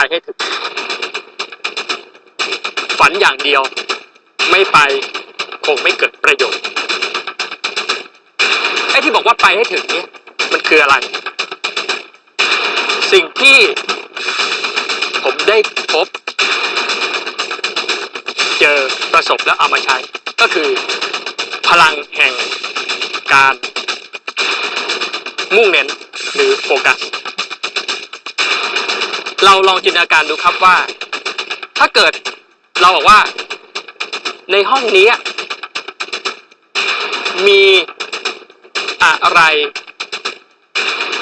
ไปให้ถึง ฝันอย่างเดียว ไม่ไปคงไม่เกิดประโยชน์ไอ้ที่บอกว่าไปให้ถึงเนี่ยมันคืออะไร สิ่งที่ผมได้พบ เจอประสบและเอามาใช้ ก็คือพลังแห่งการมุ่งเน้นหรือโฟกัส เราลองจินตนาการดูครับว่า ถ้าเกิดเราบอกว่า ในห้องนี้มีอะไร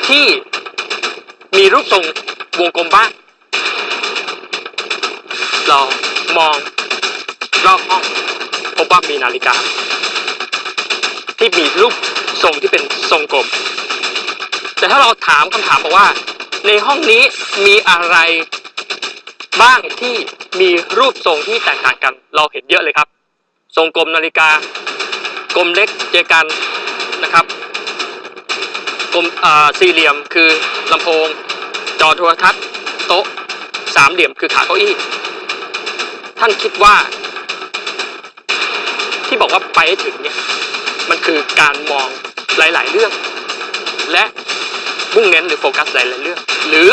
ที่มีรูปทรงวงกลมบ้างเรามองรอบห้องพบว่ามีนาฬิกา ที่มีรูปทรงที่เป็นทรงกลม แต่ถ้าเราถามคำถามบอกว่า ในห้องนี้มีอะไรบ้างที่มีรูปทรงที่แตกต่างกัน เราเห็นเยอะเลยครับ ทรงกลมนาฬิกากลมเล็กเจกันนะครับกลมสี่เหลี่ยมคือลำโพง จอโทรทัศน์ โต๊ะสามเหลี่ยมคือขาเก้าอี้ ท่านคิดว่า ที่บอกว่าไปให้ถึงเนี่ยมันคือการมองหลาย ๆ เรื่อง และ มุ่งเน้นหรือโฟกัสหลายๆเรื่อง หรือ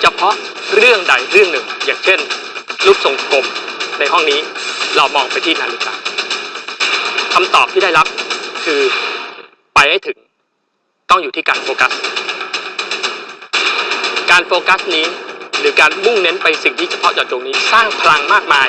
เฉพาะเรื่องใดเรื่องหนึ่ง อย่างเช่น รูปทรงกลมในห้องนี้เรามองไปที่นาฬิกาคำตอบที่ได้รับคือไปให้ถึงต้องอยู่ที่การโฟกัส การโฟกัสนี้ หรือการมุ่งเน้นไปสิ่งที่เฉพาะเจาะจงนี้สร้างพลังมากมาย